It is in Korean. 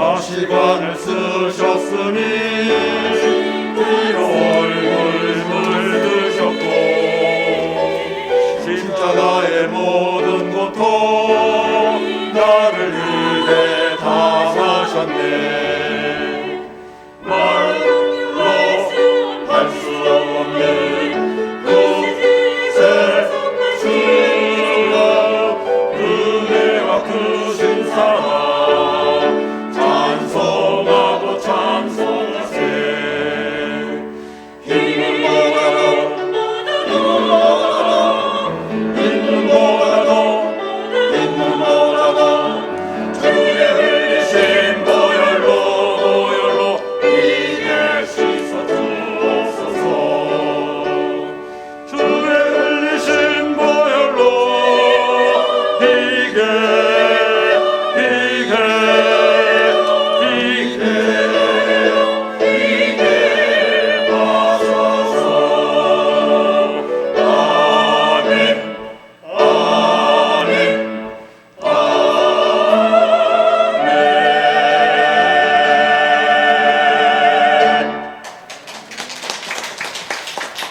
가시관을 쓰셨으니 위로 얼굴 물드셨고 진짜 나의 모든 고통